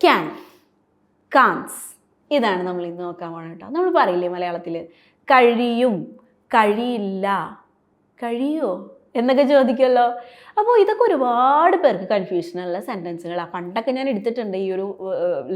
Can cans ഇതാണ് നമ്മൾ ഇന്ന് നോക്കാൻ പോകണം കേട്ടോ. നമ്മൾ പറയില്ലേ മലയാളത്തിൽ കഴിയും കഴിയില്ല. കഴിയോ? എന്നൊക്കെ ചോദിക്കുമല്ലോ അപ്പോൾ ഇതൊക്കെ ഒരുപാട് പേർക്ക് കൺഫ്യൂഷനുള്ള സെന്റൻസുകളാണ് പണ്ടൊക്കെ ഞാൻ എടുത്തിട്ടുണ്ട് ഈ ഒരു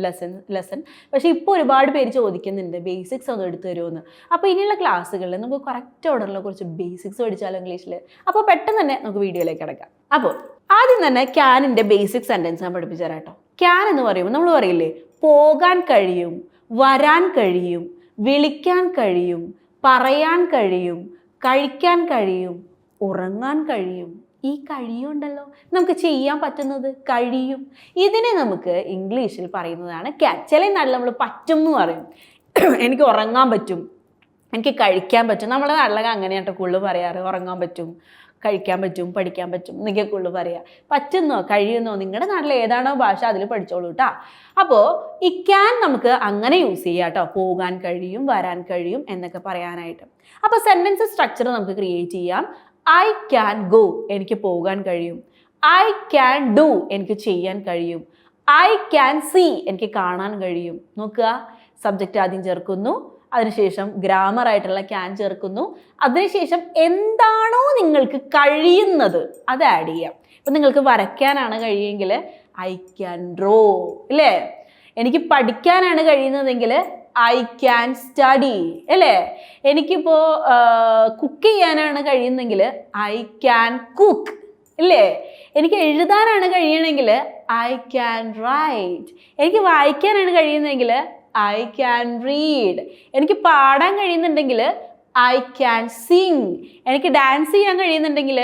ലെസൺ ലെസൺ പക്ഷേ ഇപ്പോൾ ഒരുപാട് പേര് ചോദിക്കുന്നുണ്ട് ബേസിക്സ് ഒന്ന് എടുത്തു തരുമെന്ന് അപ്പോൾ ഇനിയുള്ള ക്ലാസ്സുകളിൽ നമുക്ക് കറക്റ്റ് ഓർഡറിൽ കുറച്ച് ബേസിക്സ് പഠിച്ചാലോ ഇംഗ്ലീഷിൽ അപ്പോൾ പെട്ടെന്ന് തന്നെ നമുക്ക് വീഡിയോയിലേക്ക് കിടക്കാം. അപ്പോൾ ആദ്യം തന്നെ ക്യാനിന്റെ ബേസിക് സെന്റൻസ് ഞാൻ പഠിപ്പിച്ചു തരാം കേട്ടോ. ക്യാൻ എന്ന് പറയുമ്പോൾ നമ്മൾ പറയില്ലേ? പോകാൻ കഴിയും വരാൻ കഴിയും വിളിക്കാൻ കഴിയും പറയാൻ കഴിയും കഴിക്കാൻ കഴിയും ഉറങ്ങാൻ കഴിയും. ഈ കഴിയുണ്ടല്ലോ. നമുക്ക് ചെയ്യാൻ പറ്റുന്നത് കഴിയും. ഇതിനെ നമുക്ക് ഇംഗ്ലീഷിൽ പറയുന്നതാണ് ക്യാൻ. ചില നാട്ടിൽ നമ്മൾ പറ്റും എന്ന് പറയും. എനിക്ക് ഉറങ്ങാൻ പറ്റും. എനിക്ക് കഴിക്കാൻ പറ്റും. നമ്മളെ നാട്ടിലൊക്കെ അങ്ങനെയാട്ടോ കൂടുതൽ പറയാറ്. ഉറങ്ങാൻ പറ്റും. കഴിക്കാൻ പറ്റും പഠിക്കാൻ പറ്റും എന്നൊക്കെ കൂടുതൽ പറയാം. പറ്റുന്നോ കഴിയുന്നോ നിങ്ങളുടെ നാട്ടിൽ ഏതാണോ ഭാഷ അതിൽ പഠിച്ചോളൂ കേട്ടോ അപ്പോൾ ഈ ക്യാൻ നമുക്ക് അങ്ങനെ യൂസ് ചെയ്യാം കേട്ടോ പോകാൻ കഴിയും വരാൻ കഴിയും എന്നൊക്കെ പറയാനായിട്ട്. അപ്പോൾ സെന്റൻസ് സ്ട്രക്ചർ നമുക്ക് ക്രിയേറ്റ് ചെയ്യാം. ഐ ക്യാൻ ഗോ എനിക്ക് പോകാൻ കഴിയും. ഐ ക്യാൻ ഡു എനിക്ക് ചെയ്യാൻ കഴിയും. ഐ ക്യാൻ സീ എനിക്ക് കാണാൻ കഴിയും. നോക്കുക. സബ്ജക്റ്റ് ആദ്യം ചേർക്കുന്നു. അതിനുശേഷം ഗ്രാമർ ആയിട്ടുള്ള ക്യാൻ ചേർക്കുന്നു. അതിനുശേഷം എന്താണോ നിങ്ങൾക്ക് കഴിയുന്നത് അത് ആഡ് ചെയ്യാം. ഇപ്പം നിങ്ങൾക്ക് വരയ്ക്കാനാണ് കഴിയുമെങ്കിൽ ഐ ക്യാൻ ഡ്രോ ഇല്ലേ? എനിക്ക് പഠിക്കാനാണ് കഴിയുന്നതെങ്കിൽ ഐ ക്യാൻ സ്റ്റഡി അല്ലേ എനിക്കിപ്പോൾ കുക്ക് ചെയ്യാനാണ് കഴിയുന്നെങ്കിൽ ഐ ക്യാൻ കുക്ക് ഇല്ലേ? എനിക്ക് എഴുതാനാണ് കഴിയണമെങ്കിൽ ഐ ക്യാൻ റൈറ്റ് എനിക്ക് വായിക്കാനാണ് കഴിയുന്നതെങ്കിൽ ഐ ക്യാൻ റീഡ് എനിക്ക് പാടാൻ കഴിയുന്നുണ്ടെങ്കിൽ ഐ ക്യാൻ സിങ് എനിക്ക് ഡാൻസ് ചെയ്യാൻ കഴിയുന്നുണ്ടെങ്കിൽ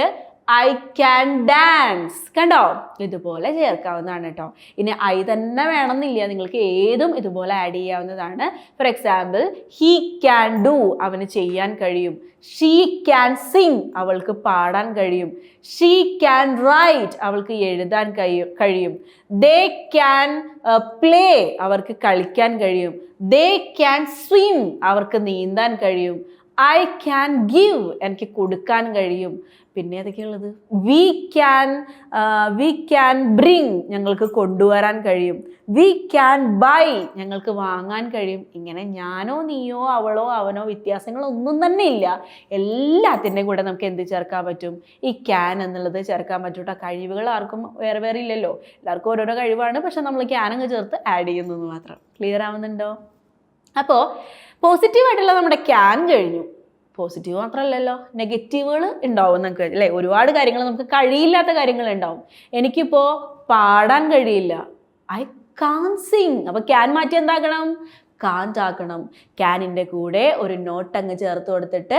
ഐ ക്യാൻ ഡാൻസ്. കണ്ടോ? ഇതുപോലെ ചേർക്കാവുന്നതാണ് കേട്ടോ. ഇനി ഐ തന്നെ വേണമെന്നില്ല. നിങ്ങൾക്ക് ഏതും ഇതുപോലെ ആഡ് ചെയ്യാവുന്നതാണ്. For example he can do അവന് ചെയ്യാൻ കഴിയും. ഷീ ക്യാൻ സിങ് അവൾക്ക് പാടാൻ കഴിയും. ഷീ ക്യാൻ റൈറ്റ് അവൾക്ക് എഴുതാൻ കഴിയും കഴിയും. ദേ ക്യാൻ പ്ലേ അവർക്ക് കളിക്കാൻ കഴിയും. ദേ ക്യാൻ സ്വിം അവർക്ക് നീന്താൻ കഴിയും. ഐ ക്യാൻ ഗിവ് എനിക്ക് കൊടുക്കാൻ കഴിയും. പിന്നെ ഏതൊക്കെയുള്ളത് we can we can bring ഞങ്ങൾക്ക് കൊണ്ടുവരാൻ കഴിയും. വി ക്യാൻ ബൈ ഞങ്ങൾക്ക് വാങ്ങാൻ കഴിയും. ഇങ്ങനെ ഞാനോ നീയോ അവളോ അവനോ വ്യത്യാസങ്ങളൊന്നും തന്നെ ഇല്ല. എല്ലാത്തിന്റെയും കൂടെ നമുക്ക് എന്ത് ചേർക്കാൻ പറ്റും? ഈ ക്യാൻ എന്നുള്ളത് ചേർക്കാൻ പറ്റും കേട്ടോ കഴിവുകൾ ആർക്കും വേറെ വേറെ ഇല്ലല്ലോ. എല്ലാവർക്കും ഓരോരോ കഴിവാണ്. പക്ഷെ നമ്മൾ ക്യാൻ അങ്ങ് ചേർത്ത് ആഡ് ചെയ്യുന്നതെന്ന് മാത്രം. ക്ലിയർ ആവുന്നുണ്ടോ? അപ്പോൾ പോസിറ്റീവായിട്ടുള്ള നമ്മുടെ ക്യാൻ കഴിഞ്ഞു. പോസിറ്റീവ് മാത്രമല്ലല്ലോ നെഗറ്റീവുകൾ ഉണ്ടാവും നമുക്ക്. അല്ലേ? ഒരുപാട് കാര്യങ്ങൾ നമുക്ക് കഴിയില്ലാത്ത കാര്യങ്ങൾ ഉണ്ടാവും എനിക്കിപ്പോൾ പാടാൻ കഴിയില്ല. ഐ കാൻ സിങ് അപ്പോൾ ക്യാൻ മാറ്റി എന്താക്കണം? കാന്റ് ആക്കണം. ക്യാനിന്റെ കൂടെ ഒരു നോട്ട് അങ്ങ് ചേർത്ത് കൊടുത്തിട്ട്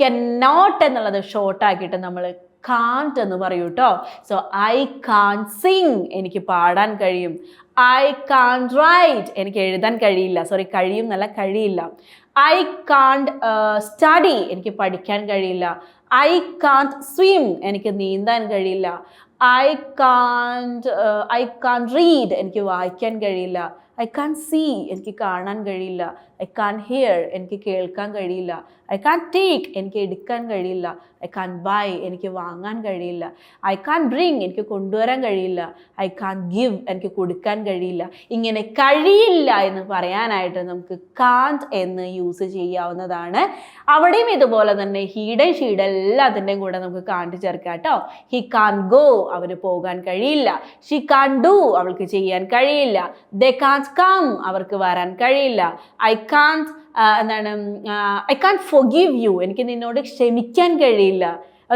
കെൻ നോട്ട് എന്നുള്ളത് ഷോർട്ടാക്കിയിട്ട് നമ്മൾ കാൺറ്റ് എന്ന് പറയൂ കേട്ടോ സോ ഐ കാൺ സിങ് എനിക്ക് പാടാൻ കഴിയും. ഐ കാൺ റൈറ്റ് എനിക്ക് എഴുതാൻ കഴിയില്ല. സോറി കഴിയും നല്ല കഴിയില്ല. ഐ കാണ്ട് സ്റ്റഡി എനിക്ക് പഠിക്കാൻ കഴിയില്ല. ഐ കാണ്ട് സ്വിം എനിക്ക് നീന്താൻ കഴിയില്ല. I can't I can't read എനിക്ക് വായിക്കാൻ കഴിയില്ല. ഐ കാൻ സീ എനിക്ക് കാണാൻ കഴിയില്ല. ഐ കാൻ ഹിയർ എനിക്ക് കേൾക്കാൻ കഴിയില്ല. ഐ കാൻ ടേക്ക് എനിക്ക് എടുക്കാൻ കഴിയില്ല. ഐ കാൻ ബൈ എനിക്ക് വാങ്ങാൻ കഴിയില്ല. ഐ കാൻ ബ്രിങ് എനിക്ക് കൊണ്ടുവരാൻ കഴിയില്ല. ഐ കാൻ ഗിവ് എനിക്ക് കൊടുക്കാൻ കഴിയില്ല. ഇങ്ങനെ കഴിയില്ല എന്ന് പറയാനായിട്ട് നമുക്ക് കാന്ത് എന്ന് യൂസ് ചെയ്യാവുന്നതാണ്. അവിടെയും ഇതുപോലെ തന്നെ ഹീഡൻ ഷീഡ് എല്ലാത്തിന്റെയും കൂടെ നമുക്ക് കാണ്ട് ചേർക്കാം കേട്ടോ. ഹി കാൻ ഗോ അവന് പോകാൻ കഴിയില്ല. ഷി കാൻ ഡു അവൾക്ക് ചെയ്യാൻ കഴിയില്ല. ദ കാൺസ് കം അവർക്ക് വരാൻ കഴിയില്ല. ഐ കാൺത് എന്താണ് ഐ കാൺ ഫൊഗീവ് യു എനിക്ക് നിന്നോട് ക്ഷമിക്കാൻ കഴിയില്ല.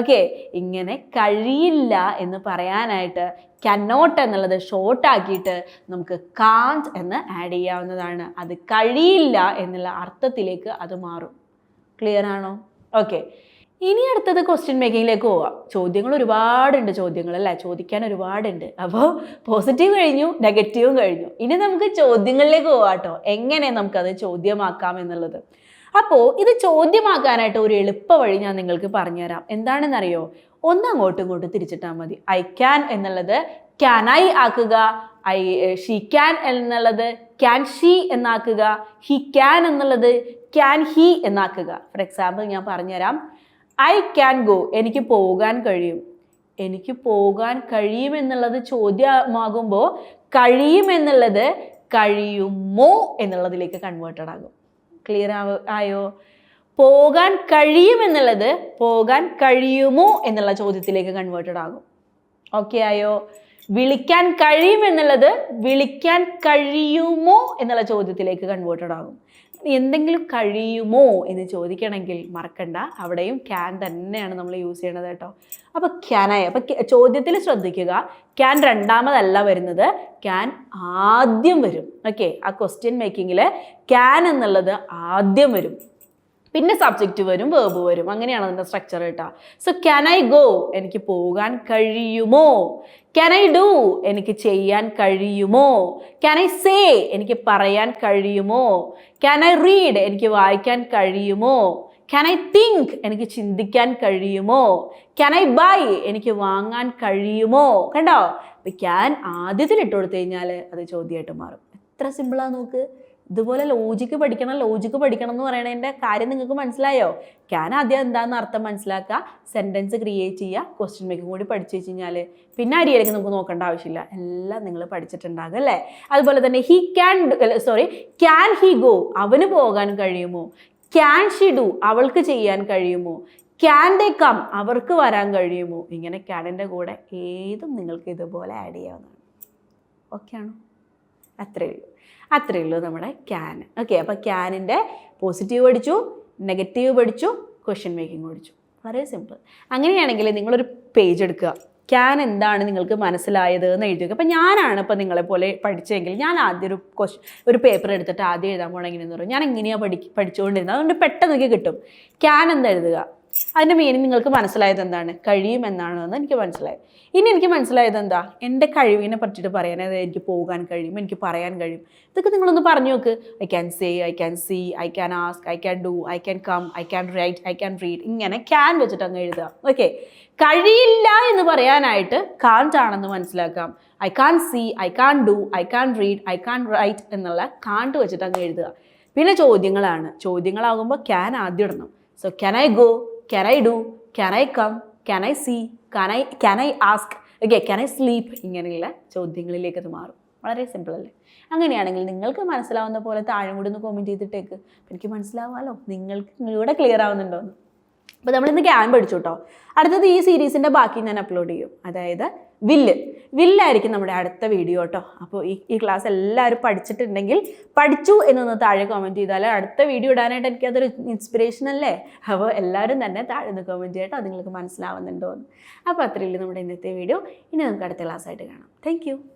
ഓക്കെ ഇങ്ങനെ കഴിയില്ല എന്ന് പറയാനായിട്ട് കനോട്ട് എന്നുള്ളത് ഷോർട്ടാക്കിയിട്ട് നമുക്ക് കാൺത് എന്ന് ആഡ് ചെയ്യാവുന്നതാണ്. അത് കഴിയില്ല എന്നുള്ള അർത്ഥത്തിലേക്ക് അത് മാറും. ക്ലിയർ ആണോ? ഓക്കെ ഇനി അടുത്തത് ക്വസ്റ്റ്യൻ മേക്കിങ്ങിലേക്ക് പോവാം. ചോദ്യങ്ങൾ ഒരുപാടുണ്ട് ചോദ്യങ്ങൾ അല്ലേ ചോദിക്കാൻ ഒരുപാടുണ്ട്. അപ്പോൾ പോസിറ്റീവ് കഴിഞ്ഞു നെഗറ്റീവും കഴിഞ്ഞു. ഇനി നമുക്ക് ചോദ്യങ്ങളിലേക്ക് പോവാം കേട്ടോ എങ്ങനെ നമുക്കത് ചോദ്യമാക്കാം എന്നുള്ളത്. അപ്പോൾ ഇത് ചോദ്യമാക്കാനായിട്ട് ഒരു എളുപ്പ വഴി ഞാൻ നിങ്ങൾക്ക് പറഞ്ഞുതരാം. എന്താണെന്നറിയോ? ഒന്ന് അങ്ങോട്ടും ഇങ്ങോട്ടും തിരിച്ചിട്ടാൽ മതി. ഐ ക്യാൻ എന്നുള്ളത് ക്യാൻ ഐ ആക്കുക. ഐ ഷീ ക്യാൻ എന്നുള്ളത് ക്യാൻ ഷീ എന്നാക്കുക. ഹി ക്യാൻ എന്നുള്ളത് ക്യാൻ ഹി എന്നാക്കുക. ഫോർ എക്സാമ്പിൾ ഞാൻ പറഞ്ഞുതരാം. I can go. എനിക്ക് പോകാൻ കഴിയും. എനിക്ക് പോകാൻ കഴിയും എന്നുള്ളത് ചോദ്യമാകുമ്പോൾ കഴിയും എന്നുള്ളത് കഴിയുമോ എന്നുള്ളതിലേക്ക് കൺവേർട്ടഡ് ആകും. ക്ലിയർ ആയോ? പോകാൻ കഴിയും എന്നുള്ളത് പോകാൻ കഴിയുമോ എന്നുള്ള ചോദ്യത്തിലേക്ക് കൺവേർട്ടഡ് ആകും. ഓക്കെ ആയോ? വിളിക്കാൻ കഴിയും എന്നുള്ളത് വിളിക്കാൻ കഴിയുമോ എന്നുള്ള ചോദ്യത്തിലേക്ക് കൺവേർട്ടഡ് ആകും. എന്തെങ്കിലും കഴിയുമോ എന്ന് ചോദിക്കണമെങ്കിൽ മറക്കണ്ട. അവിടെയും ക്യാൻ തന്നെയാണ് നമ്മൾ യൂസ് ചെയ്യണത് കേട്ടോ. അപ്പോൾ ക്യാനായി അപ്പോൾ ചോദ്യത്തിൽ ശ്രദ്ധിക്കുക. ക്യാൻ രണ്ടാമതല്ല വരുന്നത്. ക്യാൻ ആദ്യം വരും. ഓക്കെ ആ ക്വസ്റ്റ്യൻ മേക്കിങ്ങിൽ ക്യാൻ എന്നുള്ളത് ആദ്യം വരും. പിന്നെ സബ്ജക്റ്റ് വരും വേർബ് വരും. അങ്ങനെയാണ് അതിന്റെ സ്ട്രക്ചർ കേട്ടോ. സോ ക്യാൻ ഐ ഗോ എനിക്ക് പോകാൻ കഴിയുമോ? ക്യാൻ ഐ ഡു എനിക്ക് ചെയ്യാൻ കഴിയുമോ? ക്യാൻ ഐ സേ എനിക്ക് പറയാൻ കഴിയുമോ? ക്യാൻ ഐ റീഡ് എനിക്ക് വായിക്കാൻ കഴിയുമോ? ക്യാൻ ഐ തിങ്ക് എനിക്ക് ചിന്തിക്കാൻ കഴിയുമോ? ക്യാൻ ഐ ബൈ എനിക്ക് വാങ്ങാൻ കഴിയുമോ? കണ്ടോ? അപ്പം ക്യാൻ ആദ്യത്തിൽ ഇട്ട് കൊടുത്തു കഴിഞ്ഞാൽ അത് ചോദ്യമായിട്ട് മാറും. എത്ര സിമ്പിളാണ് നോക്ക്. ഇതുപോലെ ലോജിക്ക് പഠിക്കണം ലോജിക്ക് പഠിക്കണം എന്ന് പറയണതിന്റെ കാര്യം നിങ്ങൾക്ക് മനസ്സിലായോ? ക്യാൻ ആദ്യം എന്താണെന്ന് അർത്ഥം മനസ്സിലാക്കുക സെന്റൻസ് ക്രിയേറ്റ് ചെയ്യുക ക്വസ്റ്റ്യൻ മേക്കും കൂടി പഠിച്ചു വെച്ച് കഴിഞ്ഞാൽ പിന്നെ അരിയിലേക്ക് നമുക്ക് നോക്കേണ്ട ആവശ്യമില്ല. എല്ലാം നിങ്ങൾ പഠിച്ചിട്ടുണ്ടാകും അല്ലേ? അതുപോലെ തന്നെ he can sorry can he go അവന് പോകാൻ കഴിയുമോ? ക്യാൻ ഷി ഡു അവൾക്ക് ചെയ്യാൻ കഴിയുമോ? ക്യാൻ ദേ കം അവർക്ക് വരാൻ കഴിയുമോ? ഇങ്ങനെ ക്യാനിന്റെ കൂടെ ഏതും നിങ്ങൾക്ക് ഇതുപോലെ ആഡ് ചെയ്യാവുന്നതാണ്. ഓക്കെ ആണോ? അത്രയേ ഉള്ളൂ. അത്രയേ ഉള്ളൂ നമ്മുടെ ക്യാൻ ഓക്കെ അപ്പോൾ ക്യാനിന്റെ പോസിറ്റീവ് പഠിച്ചു നെഗറ്റീവ് പഠിച്ചു ക്വസ്റ്റ്യൻ മേക്കിംഗ് പഠിച്ചു. വളരെ സിമ്പിൾ അങ്ങനെയാണെങ്കിൽ നിങ്ങളൊരു പേജ് എടുക്കുക. ക്യാൻ എന്താണ് നിങ്ങൾക്ക് മനസ്സിലായത് എന്ന് എഴുതി അപ്പോൾ ഞാനാണ് ഇപ്പോൾ നിങ്ങളെ പോലെ പഠിച്ചെങ്കിൽ ഞാൻ ആദ്യം ഒരു ക്വസ്റ്റ്യൻ ഒരു പേപ്പർ എടുത്തിട്ട് ആദ്യം എഴുതാൻ പോകണമെങ്കിൽ എന്ന് പറയും. ഞാൻ എങ്ങനെയാണ് പഠി പഠിച്ചുകൊണ്ടിരുന്നത്. അതുകൊണ്ട് പെട്ടെന്ന് കിട്ടും. ക്യാൻ എന്താ എഴുതുക? അതിന്റെ മീനിങ് നിങ്ങൾക്ക് മനസ്സിലായത് എന്താണ്? കഴിയും എന്നാണോ എന്ന് എനിക്ക് മനസ്സിലായി. ഇനി എനിക്ക് മനസ്സിലായത് എന്താ? എന്റെ കഴിവിനെ പറ്റിയിട്ട് പറയാൻ അതായത് എനിക്ക് പോകാൻ കഴിയും എനിക്ക് പറയാൻ കഴിയും. ഇതൊക്കെ നിങ്ങളൊന്ന് പറഞ്ഞു നോക്ക്. I can say I can see I can ask I can do I can come I can write I can read ഇങ്ങനെ ക്യാൻ വെച്ചിട്ട് അങ്ങ് എഴുതുക. ഓക്കെ കഴിയില്ല എന്ന് പറയാനായിട്ട് കാൺറ്റ് ആണെന്ന് മനസ്സിലാക്കാം. I can't see I can't do I can't read I can't write എന്നുള്ള കാണ്ട് വെച്ചിട്ട് അങ്ങ് എഴുതുക. പിന്നെ ചോദ്യങ്ങളാണ്. ചോദ്യങ്ങളാകുമ്പോൾ ക്യാൻ ആദ്യം ഇടണം. So can I go can I do can I come can I see can I can I ask okay can I sleep ഇങ്ങനെയുള്ള ചോദ്യങ്ങളിലേക്ക് അത് മാറും. വളരെ സിമ്പിൾ അല്ലേ? അങ്ങനെയാണെങ്കിൽ നിങ്ങൾക്ക് മനസ്സിലാവുന്ന പോലെ താഴെ കൂടി ഒന്ന് കോമെന്റ് ചെയ്തിട്ടേക്ക്. എനിക്ക് മനസ്സിലാവാമല്ലോ നിങ്ങൾക്ക് നിങ്ങളിവിടെ ക്ലിയർ ആവുന്നുണ്ടോ എന്ന് അപ്പോൾ നമ്മളിന്ന് ക്യാൻ പഠിച്ചു കേട്ടോ അടുത്തത് ഈ സീരീസിന്റെ ബാക്കി ഞാൻ അപ്ലോഡ് ചെയ്യും. അതായത് വില്ല്. വില്ലായിരിക്കും നമ്മുടെ അടുത്ത വീഡിയോ കേട്ടോ അപ്പോൾ ഈ ഈ ക്ലാസ് എല്ലാവരും പഠിച്ചിട്ടുണ്ടെങ്കിൽ പഠിച്ചു എന്നൊന്ന് താഴെ കമന്റ് ചെയ്താൽ അടുത്ത വീഡിയോ ഇടാനായിട്ട് എനിക്ക് അതൊരു ഇൻസ്പിറേഷൻ അല്ലേ? അപ്പോൾ എല്ലാവരും തന്നെ താഴെ ഒന്ന് കമന്റ് ചെയ്യട്ടോ അത് നിങ്ങൾക്ക് മനസ്സിലാവുന്നുണ്ടോ എന്ന് അപ്പോൾ അത്രയല്ലേ നമ്മുടെ ഇന്നത്തെ വീഡിയോ. ഇനി നമുക്ക് അടുത്ത ക്ലാസ്സായിട്ട് കാണാം. താങ്ക്